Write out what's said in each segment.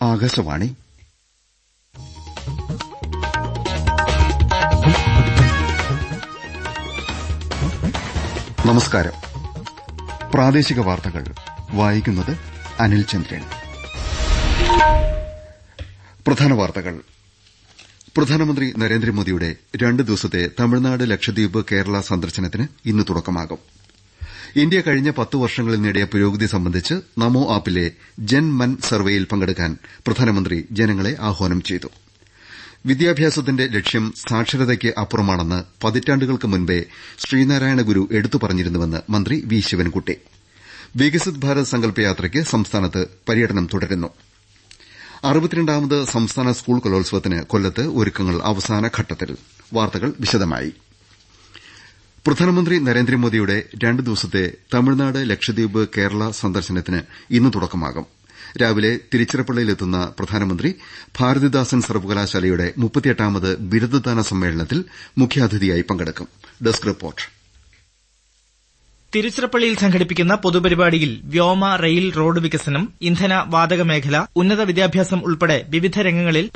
ആകാശവാണി. നമസ്കാരം. പ്രാദേശിക വാർത്തകൾ. വായിക്കുന്നത് അനിൽ ചന്ദ്രൻ. പ്രധാന വാർത്തകൾ. പ്രധാനമന്ത്രി നരേന്ദ്രമോദിയുടെ രണ്ട് ദിവസത്തെ തമിഴ്നാട് ലക്ഷദ്വീപ് കേരള സന്ദർശനത്തിന് ഇന്ന് തുടക്കമാകും. ഇന്ത്യ കഴിഞ്ഞ പത്ത് വർഷങ്ങളിൽ നേടിയ പുരോഗതി സംബന്ധിച്ച് നമോ ആപ്പിലെ ജൻ മൻ സർവേയിൽ പങ്കെടുക്കാൻ പ്രധാനമന്ത്രി ജനങ്ങളെ ആഹ്വാനം ചെയ്തു. വിദ്യാഭ്യാസത്തിന്റെ ലക്ഷ്യം സാക്ഷരതയ്ക്ക് അപ്പുറമാണെന്ന് പതിറ്റാണ്ടുകൾക്ക് മുൻപേ ശ്രീനാരായണ ഗുരു എടുത്തു പറഞ്ഞിരുന്നുവെന്ന് മന്ത്രി വി ശിവൻകുട്ടി. വികസിത് ഭാരത് സങ്കല്പ യാത്രയ്ക്ക് സംസ്ഥാനത്ത് പര്യടനം തുടരുന്നു. അറുപത്തിരണ്ടാമത് സംസ്ഥാന സ്കൂൾ കലോത്സവത്തിന് കൊല്ലത്ത് ഒരുക്കങ്ങൾ അവസാന ഘട്ടത്തിൽ. വാർത്തകൾ വിശദമായി. പ്രധാനമന്ത്രി നരേന്ദ്രമോദിയുടെ രണ്ട് ദിവസത്തെ തമിഴ്നാട് ലക്ഷദ്വീപ് കേരള സന്ദർശനത്തിന് ഇന്ന് തുടക്കമാകും. രാവിലെ തിരുച്ചിറപ്പള്ളിയിലെത്തുന്ന പ്രധാനമന്ത്രി ഭാരതിദാസൻ സർവകലാശാലയുടെ മുപ്പത്തിയെട്ടാമത് ബിരുദദാന സമ്മേളനത്തിൽ മുഖ്യാതിഥിയായി പങ്കെടുക്കും. തിരുച്ചിറപ്പള്ളിയിൽ സംഘടിപ്പിക്കുന്ന പൊതുപരിപാടിയിൽ വ്യോമ റെയിൽ റോഡ് വികസനം ഇന്ധന വാതക മേഖല ഉന്നത വിദ്യാഭ്യാസം ഉൾപ്പെടെ വിവിധ രംഗങ്ങളിൽ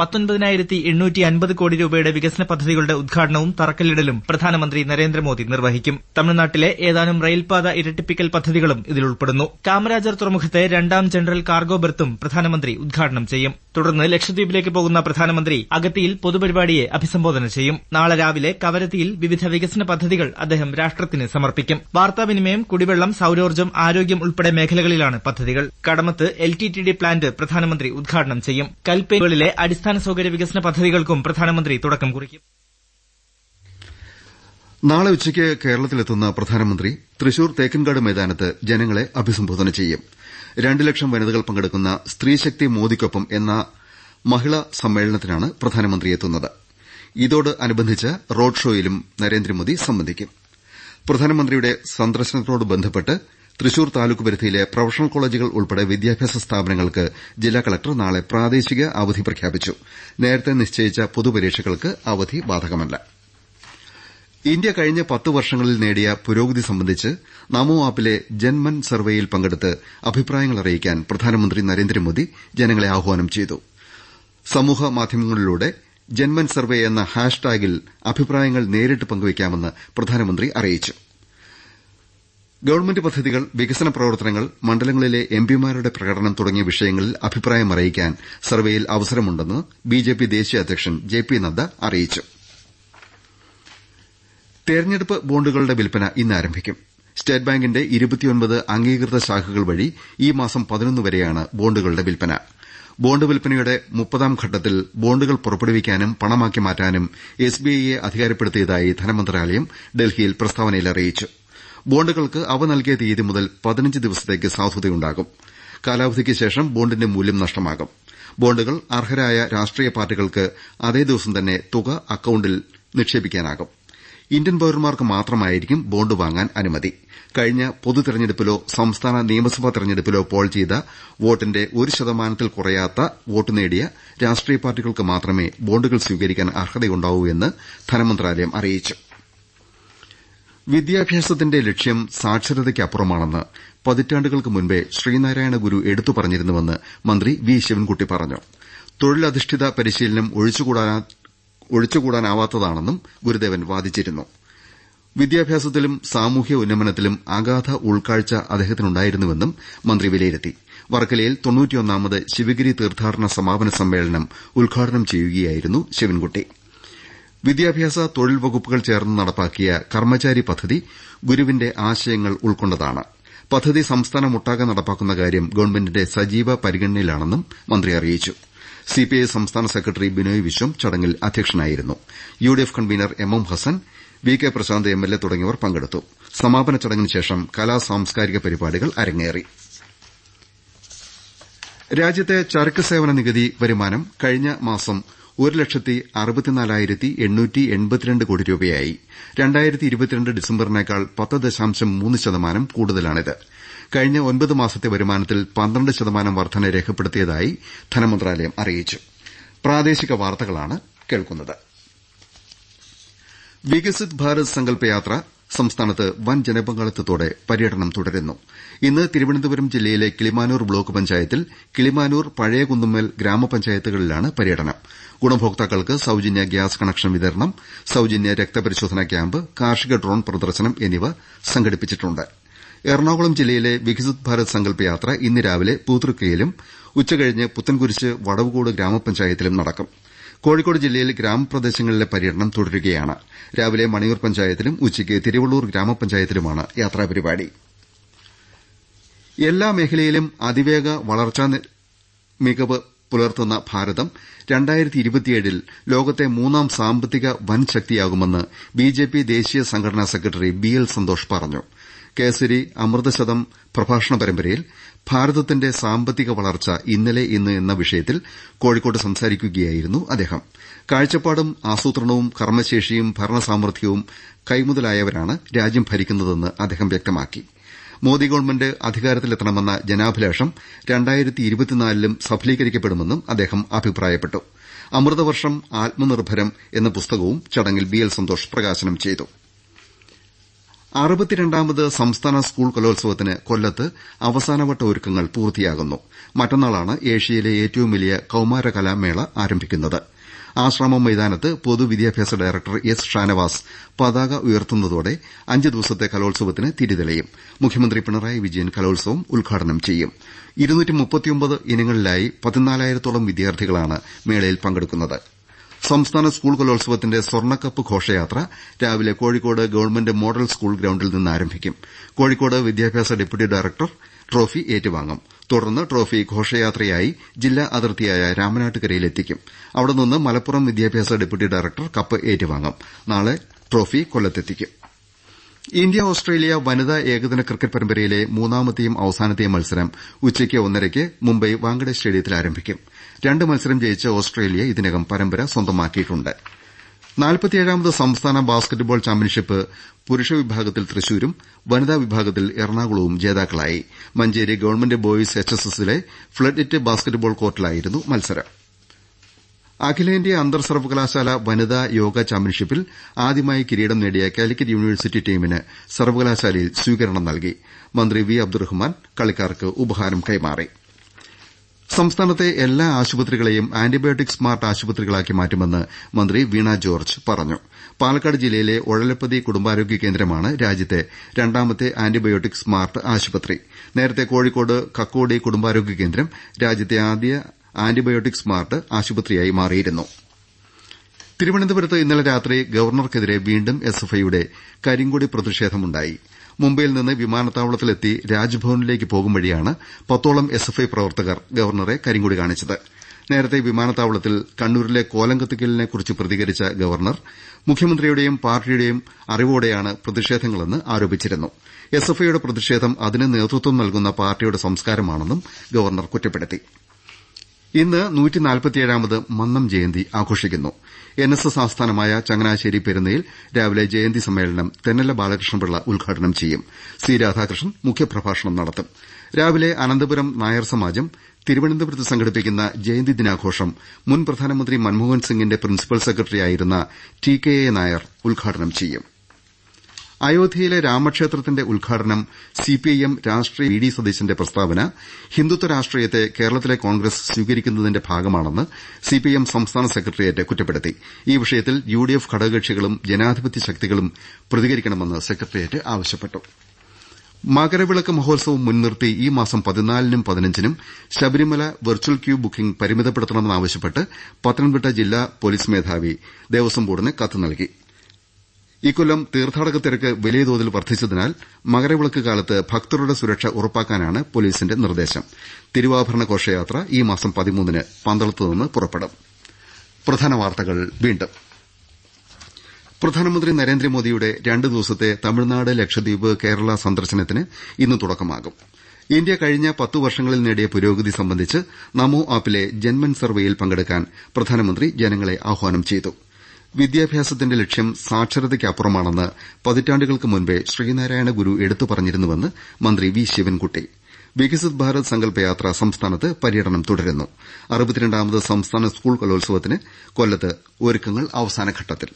കോടി രൂപയുടെ വികസന പദ്ധതികളുടെ ഉദ്ഘാടനവും തറക്കല്ലിടലും പ്രധാനമന്ത്രി നരേന്ദ്രമോദി നിർവഹിക്കും. തമിഴ്നാട്ടിലെ ഏതാനും റെയിൽപാത ഇരട്ടിപ്പിക്കൽ പദ്ധതികളും ഇതിലുൾപ്പെടുന്നു. കാമരാജർ തുറമുഖത്തെ രണ്ടാം ജനറൽ കാർഗോ ബെർത്തും പ്രധാനമന്ത്രി ഉദ്ഘാടനം ചെയ്യും. തുടർന്ന് ലക്ഷദ്വീപിലേക്ക് പോകുന്ന പ്രധാനമന്ത്രി അഗത്തിയിൽ പൊതുപരിപാടിയെ അഭിസംബോധന ചെയ്യും. നാളെ രാവിലെ കവരത്തിയിൽ വിവിധ വികസന പദ്ധതികൾ അദ്ദേഹം രാഷ്ട്രത്തിന് സമർപ്പിക്കും. വാർത്താവിനിമയം കുടിവെള്ളം സൌരോർജം ആരോഗ്യം ഉൾപ്പെടെ മേഖലകളിലാണ് പദ്ധതികൾ. Kadmat L T T D plant പ്രധാനമന്ത്രി ഉദ്ഘാടനം ചെയ്യും. കൽപ്പേനുകളിലെ അടിസ്ഥാന സൌകര്യ വികസന പദ്ധതികൾക്കും പ്രധാനമന്ത്രി തുടക്കം കുറിക്കും. നാളെ ഉച്ചയ്ക്ക് കേരളത്തിലെത്തുന്ന പ്രധാനമന്ത്രി തൃശൂർ തേക്കിൻകാട് മൈതാനത്ത് ജനങ്ങളെ അഭിസംബോധന ചെയ്യും. രണ്ട് ലക്ഷം വനിതകൾ പങ്കെടുക്കുന്ന സ്ത്രീശക്തി മോദിക്കൊപ്പം എന്ന മഹിളാ സമ്മേളനത്തിനാണ് പ്രധാനമന്ത്രി എത്തുന്നത്. ഇതോടനുബന്ധിച്ച് റോഡ് ഷോയിലും നരേന്ദ്രമോദി സംബന്ധിക്കും പ്രധാനമന്ത്രിയുടെ സന്ദർശനത്തോട് ബന്ധപ്പെട്ട് തൃശൂർ താലൂക്ക് പരിധിയിലെ പ്രൊഫഷണൽ കോളേജുകൾ ഉൾപ്പെടെ വിദ്യാഭ്യാസ സ്ഥാപനങ്ങൾക്ക് ജില്ലാ കലക്ടർ നാളെ പ്രാദേശിക അവധി പ്രഖ്യാപിച്ചു. നേരത്തെ നിശ്ചയിച്ച പൊതുപരീക്ഷകൾക്ക് അവധി ബാധകമല്ല. ഇന്ത്യ കഴിഞ്ഞ പത്ത് വർഷങ്ങളിൽ നേടിയ പുരോഗതി സംബന്ധിച്ച് നമോ ആപ്പിലെ ജൻമൻ സർവേയിൽ പങ്കെടുത്ത് അഭിപ്രായങ്ങൾ അറിയിക്കാൻ പ്രധാനമന്ത്രി നരേന്ദ്രമോദി ജനങ്ങളെ ആഹ്വാനം ചെയ്തു. സമൂഹ മാധ്യമങ്ങളിലൂടെ ജൻമൻ സർവേ എന്ന ഹാഷ്ടാഗിൽ അഭിപ്രായങ്ങൾ നേരിട്ട് പങ്കുവയ്ക്കാമെന്ന് പ്രധാനമന്ത്രി അറിയിച്ചു. ഗവൺമെന്റ് പദ്ധതികൾ വികസന പ്രവർത്തനങ്ങൾ മണ്ഡലങ്ങളിലെ എംപിമാരുടെ പ്രകടനം തുടങ്ങിയ വിഷയങ്ങളിൽ അഭിപ്രായം അറിയിക്കാൻ സർവേയിൽ അവസരമുണ്ടെന്ന് ബിജെപി ദേശീയ അധ്യക്ഷൻ ജെ പി നദ്ദ അറിയിച്ചു. തെരഞ്ഞെടുപ്പ് ബോണ്ടുകളുടെ വിൽപ്പന ഇന്ന് ആരംഭിക്കും. സ്റ്റേറ്റ് ബാങ്കിന്റെ ഇരുപത്തിയൊൻപത് അംഗീകൃത ശാഖകൾ വഴി ഈ മാസം പതിനൊന്ന് വരെയാണ് ബോണ്ടുകളുടെ വിൽപ്പന. ബോണ്ട് വിൽപ്പനയുടെ മുപ്പതാം ഘട്ടത്തിൽ ബോണ്ടുകൾ പുറപ്പെടുവിക്കാനും പണമാക്കി മാറ്റാനും എസ്ബിഐയെ അധികാരപ്പെടുത്തിയതായി ധനമന്ത്രാലയം ഡൽഹിയിൽ പ്രസ്താവനയിൽ അറിയിച്ചു. ബോണ്ടുകൾക്ക് അവ നൽകിയ തീയതി മുതൽ പതിനഞ്ച് ദിവസത്തേക്ക് സാധുതയുണ്ടാകും. കാലാവധിക്ക് ശേഷം ബോണ്ടിന്റെ മൂല്യം നഷ്ടമാകും. ബോണ്ടുകൾ അർഹരായ രാഷ്ട്രീയ പാർട്ടികൾക്ക് അതേ ദിവസം തന്നെ തുക അക്കൌണ്ടിൽ നിക്ഷേപിക്കാനാകും. ഇന്ത്യൻ പൌരന്മാർക്ക് മാത്രമായിരിക്കും ബോണ്ട് വാങ്ങാൻ അനുമതി. കഴിഞ്ഞ പൊതു തെരഞ്ഞെടുപ്പിലോ സംസ്ഥാന നിയമസഭാ തെരഞ്ഞെടുപ്പിലോ പോൾ ചെയ്ത വോട്ടിന്റെ ഒരു ശതമാനത്തിൽ കുറയാത്ത വോട്ട് നേടിയ രാഷ്ട്രീയ പാർട്ടികൾക്ക് മാത്രമേ ബോണ്ടുകൾ സ്വീകരിക്കാൻ അർഹതയുണ്ടാവൂ എന്ന് ധനമന്ത്രാലയം അറിയിച്ചു. വിദ്യാഭ്യാസത്തിന്റെ ലക്ഷ്യം സാക്ഷരതയ്ക്കപ്പുറമാണെന്ന് പതിറ്റാണ്ടുകൾക്ക് മുൻപേ ശ്രീനാരായണ ഗുരു എടുത്തു പറഞ്ഞിരുന്നുവെന്ന് മന്ത്രി വി ശിവൻകുട്ടി പറഞ്ഞു. തൊഴിലധിഷ്ഠിത പരിശീലനം ഒഴിച്ചുകൂടാനാവാത്തതാണെന്നും ഗുരുദേവൻ വാദിച്ചിരുന്നു. വിദ്യാഭ്യാസത്തിലും സാമൂഹ്യ ഉന്നമനത്തിലും അഗാധ ഉൾക്കാഴ്ച അദ്ദേഹത്തിനുണ്ടായിരുന്നുവെന്നും മന്ത്രി വിലയിരുത്തി. വർക്കലയിൽ തൊണ്ണൂറ്റിയൊന്നാമത് ശിവഗിരി തീർത്ഥാടന സമാപന സമ്മേളനം ഉദ്ഘാടനം ചെയ്യുകയായിരുന്നു ശിവൻകുട്ടി. വിദ്യാഭ്യാസ തൊഴിൽ വകുപ്പുകൾ ചേർന്ന് നടപ്പാക്കിയ കർമ്മചാരി പദ്ധതി ഗുരുവിന്റെ ആശയങ്ങൾ ഉൾക്കൊണ്ടതാണ്. പദ്ധതി സംസ്ഥാനമൊട്ടാകെ നടപ്പാക്കുന്ന കാര്യം ഗവൺമെന്റിന്റെ സജീവ പരിഗണനയിലാണെന്നും മന്ത്രി അറിയിച്ചു. സിപിഐ സംസ്ഥാന സെക്രട്ടറി ബിനോയ് വിശ്വം ചടങ്ങിൽ അധ്യക്ഷനായിരുന്നു. UDF convener M M Hassan V K Prashanth MLA തുടങ്ങിയവർ പങ്കെടുത്തു. സമാപന ചടങ്ങിന് ശേഷം കലാ സാംസ്കാരിക പരിപാടികൾ അരങ്ങേറി. രാജ്യത്തെ ചരക്ക് സേവന നികുതി വരുമാനം കഴിഞ്ഞ മാസം ഒരു ലക്ഷത്തി അറുപത്തിനാലായിരത്തി എണ്ണൂറ്റി എൺപത്തിരണ്ട് കോടി രൂപയായി. രണ്ടായിരത്തി ഇരുപത്തിരണ്ട് ഡിസംബറിനേക്കാൾ പത്ത് ദശാംശം മൂന്ന് ശതമാനം കൂടുതലാണിത്. കഴിഞ്ഞ ഒൻപത് മാസത്തെ വരുമാനത്തിൽ പന്ത്രണ്ട് ശതമാനം വർധന രേഖപ്പെടുത്തിയതായി ധനമന്ത്രാലയം അറിയിച്ചു. പ്രാദേശിക വാർത്തകളാണ് കേൾക്കുന്നത്. വികസിത് ഭാരത് സങ്കല്പ യാത്ര സംസ്ഥാനത്ത് വൻ ജനപങ്കാളിത്തത്തോടെ പര്യടനം തുടരുന്നു. ഇന്ന് തിരുവനന്തപുരം ജില്ലയിലെ കിളിമാനൂർ ബ്ലോക്ക് പഞ്ചായത്തിൽ കിളിമാനൂർ പഴയകുന്നുമ്മൽ ഗ്രാമപഞ്ചായത്തുകളിലാണ് പര്യടനം. ഗുണഭോക്താക്കൾക്ക് സൌജന്യ ഗ്യാസ് കണക്ഷൻ വിതരണം സൌജന്യ രക്തപരിശോധനാ ക്യാമ്പ് കാർഷിക ഡ്രോൺ പ്രദർശനം എന്നിവ സംഘടിപ്പിച്ചിട്ടുണ്ട്. എറണാകുളം ജില്ലയിലെ വികസിത് ഭാരത് സങ്കല്പ് യാത്ര ഇന്ന് രാവിലെ പൂതൃക്കയിലും ഉച്ചകഴിഞ്ഞ് പുത്തൻകുരിശ് വടവുകോട് ഗ്രാമപഞ്ചായത്തിലും നടക്കും. കോഴിക്കോട് ജില്ലയിൽ ഗ്രാമപ്രദേശങ്ങളിലെ പര്യടനം തുടരുകയാണ്. രാവിലെ മണിയൂർ പഞ്ചായത്തിലും ഉച്ചയ്ക്ക് തിരുവള്ളൂർ ഗ്രാമപഞ്ചായത്തിലുമാണ് യാത്രാപരിപാടി. എല്ലാ മേഖലയിലും അതിവേഗ വളർച്ചാ മികവ് പുലർത്തുന്ന ഭാരതം ൽ ലോകത്തെ മൂന്നാം സാമ്പത്തിക വൻ ശക്തിയാകുമെന്ന് ബിജെപി ദേശീയ സംഘടനാ സെക്രട്ടറി ബി എൽ സന്തോഷ് പറഞ്ഞു. കേസരി അമൃതശതം പ്രഭാഷണ പരമ്പരയിൽ ഭാരതത്തിന്റെ സാമ്പത്തിക വളർച്ച ഇന്നലെ ഇന്ന് എന്ന വിഷയത്തിൽ കോഴിക്കോട്ട് സംസാരിക്കുകയായിരുന്നു അദ്ദേഹം. കാഴ്ചപ്പാടും ആസൂത്രണവും കർമ്മശേഷിയും ഭരണസാമർഥ്യവും കൈമുതലായവരാണ് രാജ്യം ഭരിക്കുന്നതെന്ന് അദ്ദേഹം വ്യക്തമാക്കി. മോദി ഗവൺമെന്റ് അധികാരത്തിലെത്തണമെന്ന ജനാഭിലാഷം ലും സഫലീകരിക്കപ്പെടുമെന്നും അദ്ദേഹം അഭിപ്രായപ്പെട്ടു. അമൃതവർഷം ആത്മനിർഭരം എന്ന പുസ്തകവും ചടങ്ങിൽ ബി എൽ സന്തോഷ് പ്രകാശനം ചെയ്തു. അറുപത്തിരണ്ടാമത് സംസ്ഥാന സ്കൂൾ കലോത്സവത്തിന് കൊല്ലത്ത് അവസാനവട്ട ഒരുക്കങ്ങൾ പൂർത്തിയാകുന്നു. മറ്റന്നാളാണ് ഏഷ്യയിലെ ഏറ്റവും വലിയ കൌമാര കലാമേള ആരംഭിക്കുന്നത്. ആശ്രാമം മൈതാനത്ത് പൊതുവിദ്യാഭ്യാസ ഡയറക്ടർ എസ് ഷാനവാസ് പതാക ഉയർത്തുന്നതോടെ അഞ്ച് ദിവസത്തെ കലോത്സവത്തിന് തിരിതെളിയും. മുഖ്യമന്ത്രി പിണറായി വിജയൻ കലോത്സവം ഉദ്ഘാടനം ചെയ്യും. ഇനങ്ങളിലായി പതിനാലായിരത്തോളം വിദ്യാർത്ഥികളാണ് മേളയിൽ പങ്കെടുക്കുന്നത്. സംസ്ഥാന സ്കൂൾ കലോത്സവത്തിന്റെ സ്വർണക്കപ്പ് ഘോഷയാത്ര രാവിലെ കോഴിക്കോട് ഗവൺമെന്റ് മോഡൽ സ്കൂൾ ഗ്രൌണ്ടിൽ നിന്ന് ആരംഭിക്കും. കോഴിക്കോട് വിദ്യാഭ്യാസ ഡെപ്യൂട്ടി ഡയറക്ടർ ട്രോഫി ഏറ്റുവാങ്ങും. തുടർന്ന് ട്രോഫി ഘോഷയാത്രയായി ജില്ലാ അതിർത്തിയായ രാമനാട്ടുകരയിലെത്തിക്കും അവിടെ നിന്ന് മലപ്പുറം വിദ്യാഭ്യാസ ഡെപ്യൂട്ടി ഡയറക്ടർ കപ്പ് ഏറ്റുവാങ്ങും. നാളെ ട്രോഫി കൊല്ലത്തെത്തിക്കും. ഇന്ത്യ ഓസ്ട്രേലിയ വനിതാ ഏകദിന ക്രിക്കറ്റ് പരമ്പരയിലെ മൂന്നാമത്തെയും അവസാനത്തെയും മത്സരം ഉച്ചയ്ക്ക് ഒന്നരയ്ക്ക് മുംബൈ വാങ്കഡെ സ്റ്റേഡിയത്തിൽ ആരംഭിക്കും. രണ്ട് മത്സരം ജയിച്ച ഓസ്ട്രേലിയ ഇതിനകം പരമ്പര സ്വന്തമാക്കിയിട്ടുണ്ട്. നാൽപ്പത്തിയേഴാമത് സംസ്ഥാന ബാസ്കറ്റ്ബോൾ ചാമ്പ്യൻഷിപ്പ് പുരുഷ വിഭാഗത്തിൽ തൃശൂരും വനിതാ വിഭാഗത്തിൽ എറണാകുളവും ജേതാക്കളായി. Manjeri government boys H S എസിലെ ഫ്ളഡ് കോർട്ടിലായിരുന്നു മത്സരം. അഖിലേന്ത്യാ അന്തർ സർവകലാശാല വനിതാ യോഗ ചാമ്പ്യൻഷിപ്പിൽ ആദ്യമായി കിരീടം നേടിയ കാലിക്കറ്റ് യൂണിവേഴ്സിറ്റി ടീമിന് സർവകലാശാലയിൽ സ്വീകരണം നൽകി. മന്ത്രി വി അബ്ദുറഹ്മാൻ കളിക്കാർക്ക് ഉപഹാരം കൈമാറി. സംസ്ഥാനത്തെ എല്ലാ ആശുപത്രികളെയും ആന്റിബയോട്ടിക് സ്മാർട്ട് ആശുപത്രികളാക്കി മാറ്റുമെന്ന് മന്ത്രി വീണ ജോർജ് പറഞ്ഞു. പാലക്കാട് ജില്ലയിലെ ഒഴലപ്പതി കുടുംബാരോഗ്യ കേന്ദ്രമാണ് രാജ്യത്തെ രണ്ടാമത്തെ ആന്റിബയോട്ടിക് സ്മാർട്ട് ആശുപത്രി. നേരത്തെ കോഴിക്കോട് കക്കോടി കുടുംബാരോഗ്യ കേന്ദ്രം രാജ്യത്തെ ആദ്യ ആന്റിബയോട്ടിക് സ്മാർട്ട് ആശുപത്രിയായി മാറിയിരുന്നു. തിരുവനന്തപുരത്ത് ഇന്നലെ രാത്രി ഗവർണർക്കെതിരെ വീണ്ടും എസ്എഫ്ഐയുടെ കരിങ്കൊടി പ്രതിഷേധമുണ്ടായി. മുംബൈയിൽ നിന്ന് വിമാനത്താവളത്തിലെത്തി രാജ്ഭവനിലേക്ക് പോകും വഴിയാണ് പത്തോളം എസ്എഫ്ഐ പ്രവർത്തകർ ഗവർണറെ കരിങ്കൊടി കാണിച്ചത്. നേരത്തെ വിമാനത്താവളത്തിൽ കണ്ണൂരിലെ കോലങ്കത്തിക്കലിനെ കുറിച്ച് പ്രതികരിച്ച ഗവർണർ മുഖ്യമന്ത്രിയുടെയും പാർട്ടിയുടെയും അറിവോടെയാണ് പ്രതിഷേധങ്ങളെന്ന് ആരോപിച്ചിരുന്നു. എസ്എഫ്ഐയുടെ പ്രതിഷേധം അതിന് നേതൃത്വം നൽകുന്ന പാർട്ടിയുടെ സംസ്കാരമാണെന്നും ഗവർണർ കുറ്റപ്പെടുത്തി. ഇന്ന് നൂറ്റിനാൽപ്പത്തിയേഴാമത് മന്നം ജയന്തി ആഘോഷിക്കുന്നു. എൻ എസ് എസ് ആസ്ഥാനമായ ചങ്ങനാശ്ശേരി പെരുന്നയിൽ രാവിലെ ജയന്തി സമ്മേളനം തെന്നല ബാലകൃഷ്ണപിള്ള ഉദ്ഘാടനം ചെയ്യും. സി രാധാകൃഷ്ണൻ മുഖ്യപ്രഭാഷണം നടത്തും. രാവിലെ അനന്തപുരം നായർ സമാജം തിരുവനന്തപുരത്ത് സംഘടിപ്പിക്കുന്ന ജയന്തി ദിനാഘോഷം മുൻ പ്രധാനമന്ത്രി മൻമോഹൻ സിംഗിന്റെ പ്രിൻസിപ്പൽ സെക്രട്ടറിയായിരുന്ന ടി കെ എ നായർ ഉദ്ഘാടനം ചെയ്യും. അയോധ്യയിലെ രാമക്ഷേത്രത്തിന്റെ ഉദ്ഘാടനം സിപിഐഎം രാഷ്ട്രീയ വി ഡി സതീശന്റെ പ്രസ്താവന ഹിന്ദുത്വ രാഷ്ട്രീയത്തെ കേരളത്തിലെ കോൺഗ്രസ് സ്വീകരിക്കുന്നതിന്റെ ഭാഗമാണെന്ന് സിപിഐഎം സംസ്ഥാന സെക്രട്ടേറിയറ്റ് കുറ്റപ്പെടുത്തി. ഈ വിഷയത്തിൽ യുഡിഎഫ് ഘടകകക്ഷികളും ജനാധിപത്യ ശക്തികളും പ്രതികരിക്കണമെന്ന് സെക്രട്ടേറിയറ്റ് ആവശ്യപ്പെട്ടു. മകരവിളക്ക് മഹോത്സവം മുൻനിർത്തി ഈ മാസം പതിനാലിനും പതിനഞ്ചിനും ശബരിമല വെർച്വൽ ക്യൂ ബുക്കിംഗ് പരിമിതപ്പെടുത്തണമെന്നാവശ്യപ്പെട്ട് പത്തനംതിട്ട ജില്ലാ പോലീസ് മേധാവി ദേവസ്വം ബോർഡിന് കത്ത് നൽകി. ഇക്കൊല്ലം തീർത്ഥാടക തിരക്ക് വലിയ തോതിൽ വർദ്ധിച്ചതിനാൽ മകരവിളക്ക് കാലത്ത് ഭക്തരുടെ സുരക്ഷ ഉറപ്പാക്കാനാണ് പൊലീസിന്റെ നിർദ്ദേശം. തിരുവാഭരണ ഘോഷയാത്ര ഈ മാസം പതിമൂന്നിന് പന്തളത്ത് നിന്ന് പുറപ്പെടും. പ്രധാനമന്ത്രി നരേന്ദ്രമോദിയുടെ രണ്ട് ദിവസത്തെ തമിഴ്നാട് ലക്ഷദ്വീപ് കേരള സന്ദർശനത്തിന് ഇന്ന് തുടക്കമാകും. ഇന്ത്യ കഴിഞ്ഞ പത്ത് വർഷങ്ങളിൽ നേടിയ പുരോഗതി സംബന്ധിച്ച് നമോ ആപ്പിലെ ജൻമൻ സർവേയിൽ പങ്കെടുക്കാൻ പ്രധാനമന്ത്രി ജനങ്ങളെ ആഹ്വാനം ചെയ്തു. വിദ്യാഭ്യാസത്തിന്റെ ലക്ഷ്യം സാക്ഷരതയ്ക്കപ്പുറമാണെന്ന് പതിറ്റാണ്ടുകൾക്ക് മുൻപേ ശ്രീനാരായണ ഗുരു എടുത്തു പറഞ്ഞിരുന്നുവെന്ന് മന്ത്രി വി ശിവൻകുട്ടി. വികസിത് ഭാരത് സങ്കല്പ യാത്ര സംസ്ഥാനത്ത് പര്യടനം തുടരുന്നു. അറുപത്തിരണ്ടാമത് സംസ്ഥാന സ്കൂൾ കലോത്സവത്തിന് കൊല്ലത്ത് ഒരുക്കങ്ങൾ അവസാനഘട്ടത്തിൽ.